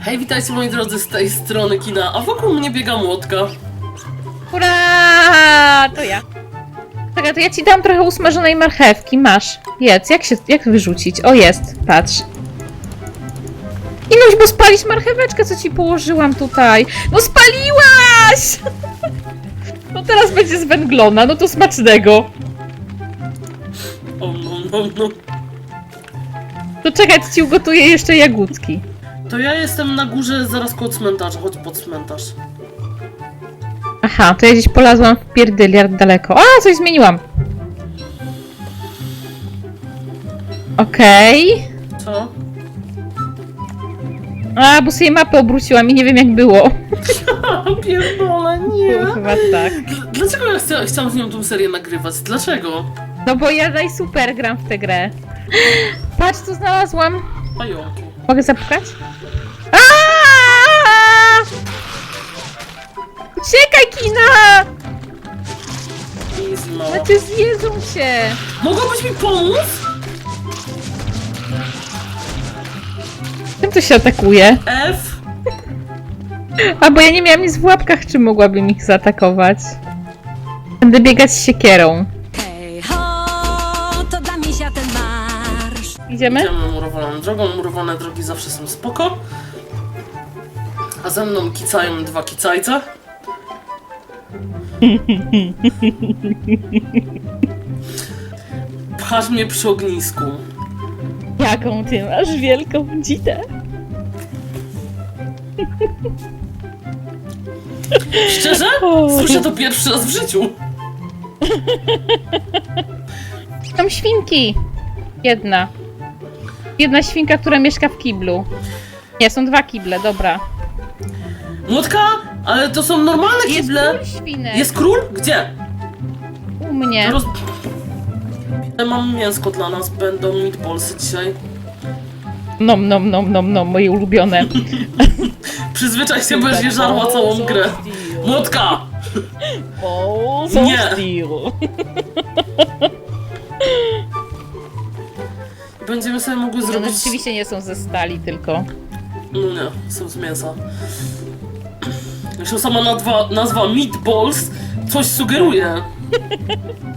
Hej, witajcie moi drodzy z tej strony kina, a wokół mnie biega młotka. Hurra! To ja. Czekaj, to ja ci dam trochę usmażonej marchewki. Masz. Jedz. Jak się, jak wyrzucić? O, jest. Patrz. Inuś, bo spalić marcheweczkę, co ci położyłam tutaj. No spaliłaś! No teraz będzie zwęglona, no to smacznego. O, no, no, no. To czekaj, to ci ugotuję jeszcze jagódki. To ja jestem na górze zaraz koło cmentarza, chodź pod cmentarz. Aha, to ja gdzieś polazłam w pierdyliard daleko. A, coś zmieniłam. Okej. Co? A, bo sobie mapę obróciłam i nie wiem jak było. Pierdolę, nie. Chyba tak. Dl- Dlaczego ja chcę, chciałam z nią tą serię nagrywać? Dlaczego? No bo ja daj super gram w tę grę. Patrz, co znalazłam. Pająki. Mogę zapukać? Aaaa! Uciekaj, kina! Easy, mała. Znaczy zjedzą cię. Mogłabyś mi pomóc? Czym to się atakuje? F? A bo ja nie miałam nic w łapkach, czy mogłabym ich zaatakować. Będę biegać z siekierą. Hej ho, to dla misia ten marsz. Idziemy? Idziemy murowaną drogą, murowane drogi zawsze są spoko. A ze mną kicają dwa kicajce. Pchasz mnie przy ognisku. Jaką ty masz wielką dzitę? Szczerze? Słyszę to pierwszy raz w życiu. Są świnki. Jedna. Jedna świnka, która mieszka w kiblu. Nie, są dwa kible, dobra. Młotka? Ale to są normalne Jest kible. król świnek. Jest król? Gdzie? u mnie. Roz... Mam mięsko dla nas, będą meatballsy dzisiaj. Nom, nom, nom, nom, nom, moje ulubione. Przyzwyczaj się, będziesz je żarła całą grę. Młotka! Balls of Nie. steel. Będziemy sobie mogły One zrobić... rzeczywiście nie są ze stali tylko. No nie, są z mięsa. Zresztą sama nazwa, nazwa meatballs coś sugeruje.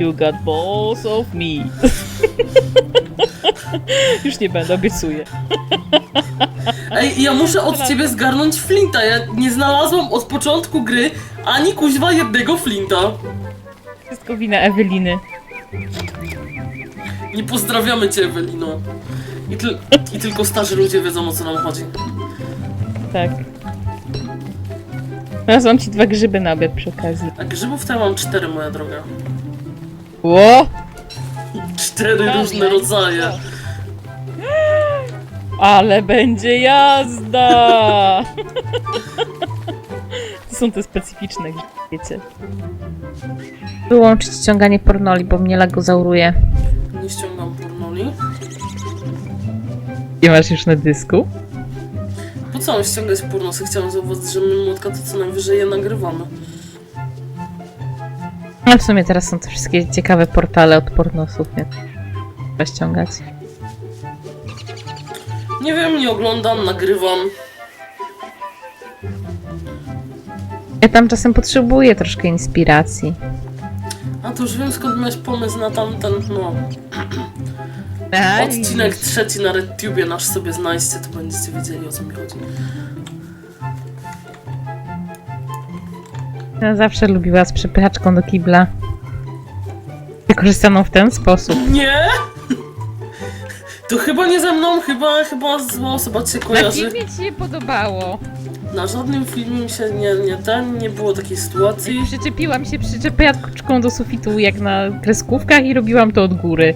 You got balls of meat. Już nie będę, obiecuję. Ej, ja muszę od ciebie zgarnąć flinta. Ja nie znalazłam od początku gry ani kuźwa jednego flinta. Wszystko wina Eweliny. Nie pozdrawiamy cię, Ewelino. I, tyl- I tylko starzy ludzie wiedzą o co nam chodzi. Tak. Znalazłam ci dwa grzyby na obiad przy okazji. A grzybów ja mam cztery, moja droga. Ło! Cztery Dobra. różne rodzaje. Ale będzie jazda! To są te specyficzne wiecie. Wyłączyć ściąganie pornoli, bo mnie lagozauruje. Nie ściągam pornoli. Nie masz już na dysku? Po co mam ściągać pornosy? Chciałam zauważyć, że my młotka to co najwyżej je nagrywamy. Ale w sumie teraz są te wszystkie ciekawe portale od pornosów, więc trzeba ściągać. Nie wiem, nie oglądam, nagrywam. Ja tam czasem potrzebuję troszkę inspiracji. A to już wiem skąd miałeś pomysł na tamten, no. Tak, Odcinek trzeci na RedTubie nasz sobie znajdźcie, to będziecie wiedzieli o co mi chodzi. Ja zawsze lubiła z przepychaczką do kibla. Wykorzystaną w ten sposób. Nie! To chyba nie ze mną, chyba, chyba zła osoba cię Na kojarzy. filmie ci się podobało. Na żadnym filmie mi się nie, nie ten, nie było takiej sytuacji. Przyczepiłam się przyczepiaczką do sufitu jak na kreskówkach i robiłam to od góry.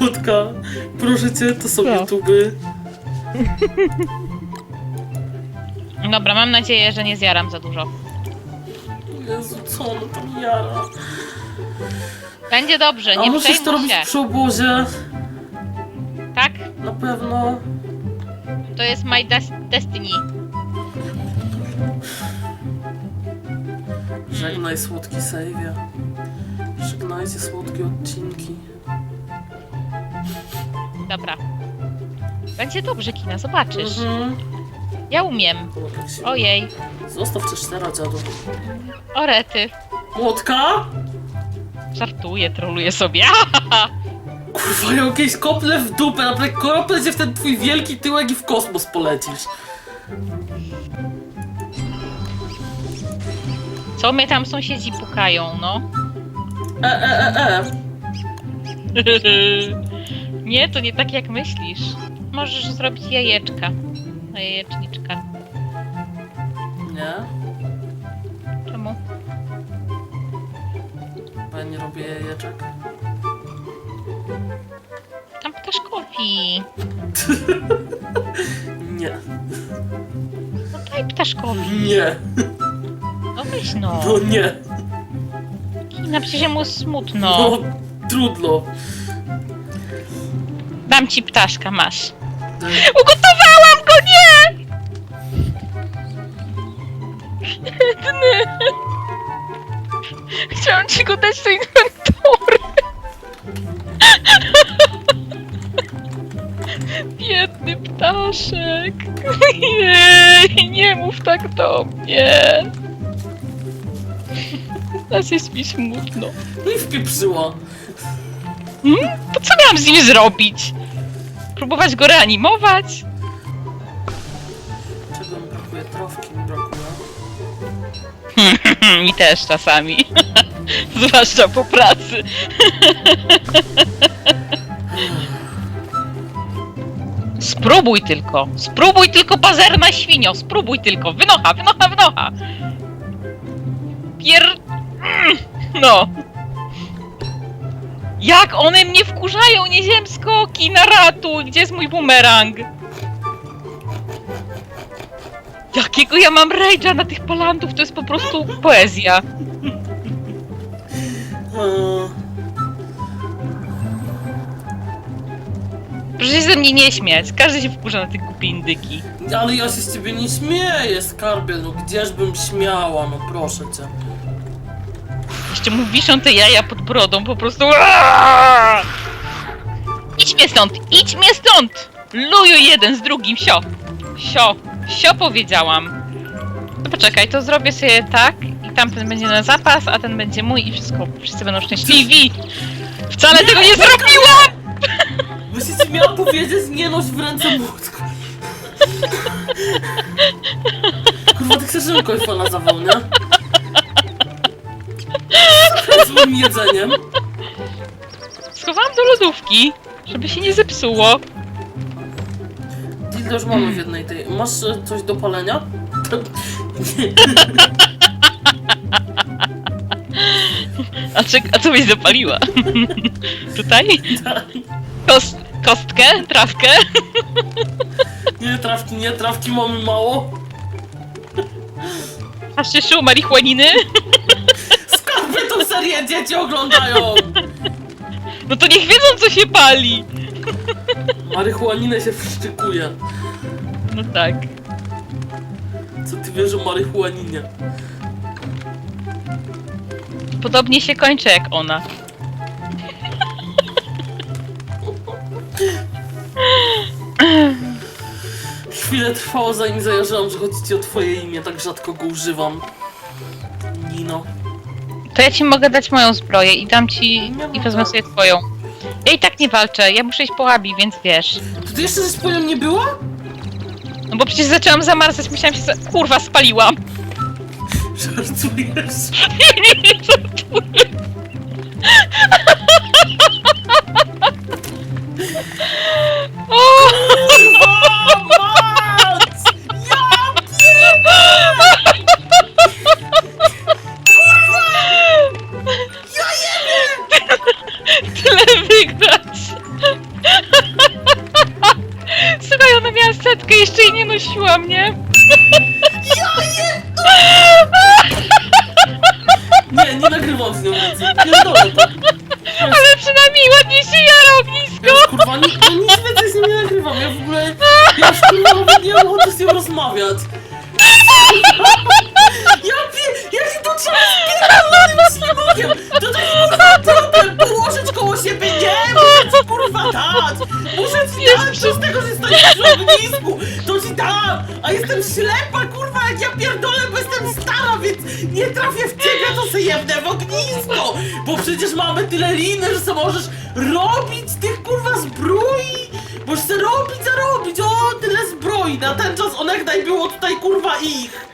Młotka, proszę cię, to są Co? YouTuby. Dobra, mam nadzieję, że nie zjaram za dużo. Jezu, co on tam jara? Będzie dobrze, A nie musisz to przejmuj robić się. przy obozie? Tak? Na pewno. to jest My Des- Destiny. Żegnaj słodki save'ie. Żegnajcie słodkie odcinki. Dobra. Będzie dobrze, Kina, zobaczysz. Mhm. Ja umiem. Ojej. Zostaw też teraz, dziadu. Orety. Młotka? Żartuję, troluję sobie. Kurwa, ja jakieś kople w dupę, naprawdę kople cię w ten twój wielki tyłek i w kosmos polecisz. Co mnie tam sąsiedzi pukają, no? E, e, e, e. nie, to nie tak jak myślisz. Możesz zrobić jajeczka. No jajeczniczka. Nie, Czemu? bo ja nie robię jajeczek. Tam ptaszkowi. Nie, No daj ptaszkowi. nie, No weź no. no nie. Kina, przecież mu smutno. No, trudno. Dam ci ptaszka, masz. Ugotowałam Biedny. Chciałam ci go dać do inwentory. Biedny ptaszek. Jej, nie mów tak do mnie. Teraz jest mi smutno. No i wpieprzyła. Hmm? To co miałam z nim zrobić? Próbować go reanimować? Mi też czasami. Zwłaszcza po pracy. Spróbuj tylko. Spróbuj tylko pazerna świnio. Spróbuj tylko. Wynocha, wynocha, wynocha. Pier... Mm, No. Jak one mnie wkurzają nieziemsko! Kina ratuj! Gdzie jest mój bumerang? Jakiego ja mam rage'a na tych palantów? To jest po prostu poezja. Eee, Proszę się ze mnie nie śmiać. Każdy się wkurza na te głupie indyki. ale ja się z ciebie nie śmieję, skarbie, no gdzieżbym śmiała, no proszę cię. Jeszcze mu wiszą te jaja pod brodą, po prostu. Aaaa! Idź mnie stąd! Idź mnie stąd! Luju jeden z drugim, sio! Sio! Sio powiedziałam. To poczekaj, to zrobię sobie tak i tamten będzie na zapas, a ten będzie mój i wszystko. Wszyscy będą szczęśliwi! Wcale tego nie zrobiłam! Właśnie ci miała powiedzieć, nie noś w ręce młotku. Kurwa, ty chcesz, żebym końfona zawał, nie? Z moim jedzeniem. Schowałam do lodówki, żeby się nie zepsuło. Dildo już mamy w jednej tej. Masz e, coś do palenia? A, czek- a co byś zapaliła? Tutaj? Kost- kostkę? Trawkę? Nie, trawki nie, trawki mamy mało. Haszyszu, marihuaniny? Skarbie tą serię dzieci oglądają! No to niech wiedzą, co się pali! Marihuaninę się wszczykuje. No tak. Co ty wiesz o marihuaninie? Podobnie się kończy jak ona. Chwilę trwało zanim zajarzyłam, że chodzi ci o twoje imię, tak rzadko go używam. Nino. To ja ci mogę dać moją zbroję i dam ci... Nie i wezmę sobie twoją. Ja i tak nie walczę, ja muszę iść po Abi, więc wiesz. To ty jeszcze ze swoją nie była? No bo przecież zaczęłam zamarzać, myślałam się, że- kurwa, spaliłam. Żartujesz? Nie, nie, żartuję. O! Rozmawiać. Ja wie, ja się to trzeba nie mogę! To tak kurwa trupem położyć koło siebie, nie! Muszę ci kurwa dać! Muszę ci dać, co z tego, że stoisz przy ognisku! To ci dam! A jestem ślepa, kurwa, jak ja pierdolę, bo jestem stara, więc nie trafię w ciebie, to sobie jebnę w ognisko! Bo przecież mamy tyle liny, że sobie możesz robić tych kurwa zbroi! Możesz sobie robić, zarobić, o, tyle zbroi! Na ten czas onegdaj było tutaj kurwa ich!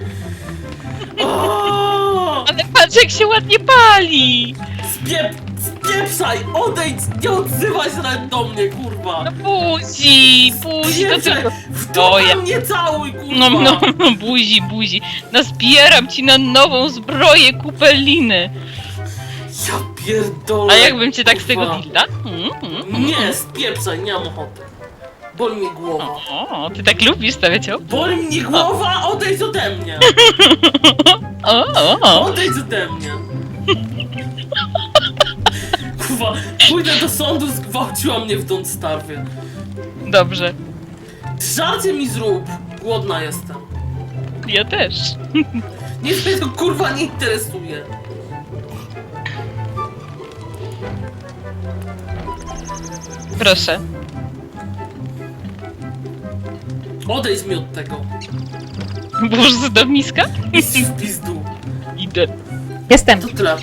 O! Ale patrz jak się ładnie pali! Spiep, spieprzaj, odejdź, nie odzywaj się nawet do mnie, kurwa. No buzi, buzi, to Spieprzaj, tylko... w O, ja- dupę mnie całuj, kurwa. No, no, no, buzi, buzi. Nazbieram ci na nową zbroję kupeliny. Ja pierdolę. A jakbym cię tak z tego kurwa. dilda? Mm, mm, mm. Nie, spieprzaj, nie mam ochoty. Boli mnie głowa. O, ty tak lubisz stawiać o? Boli mnie głowa, odejdź ode mnie. O, o, o. Odejdź ode mnie. Kurwa, pójdę do sądu, zgwałciła mnie w Don't Starwie. Dobrze. Żarcie mi zrób, głodna jestem. Ja też. Nic mnie to kurwa nie interesuje. Proszę. Odejdź mi od tego. Burz z downiska? Idź w pizdu. Idę. Jestem. To tyle.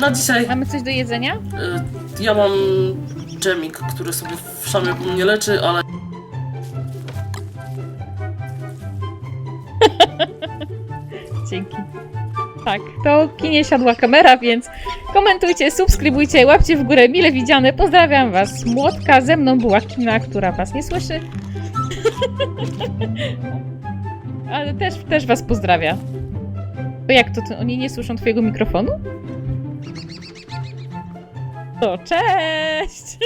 Na dzisiaj Mamy coś do jedzenia? y, ja mam dżemik, który sobie w szamie mnie leczy, ale Dzięki. Tak, to kinie siadła kamera, więc komentujcie, subskrybujcie, łapcie w górę, mile widziane. Pozdrawiam was. Młotka ze mną była kina, która was nie słyszy. Ale też, też was pozdrawia. To jak to, to oni nie słyszą twojego mikrofonu? To cześć!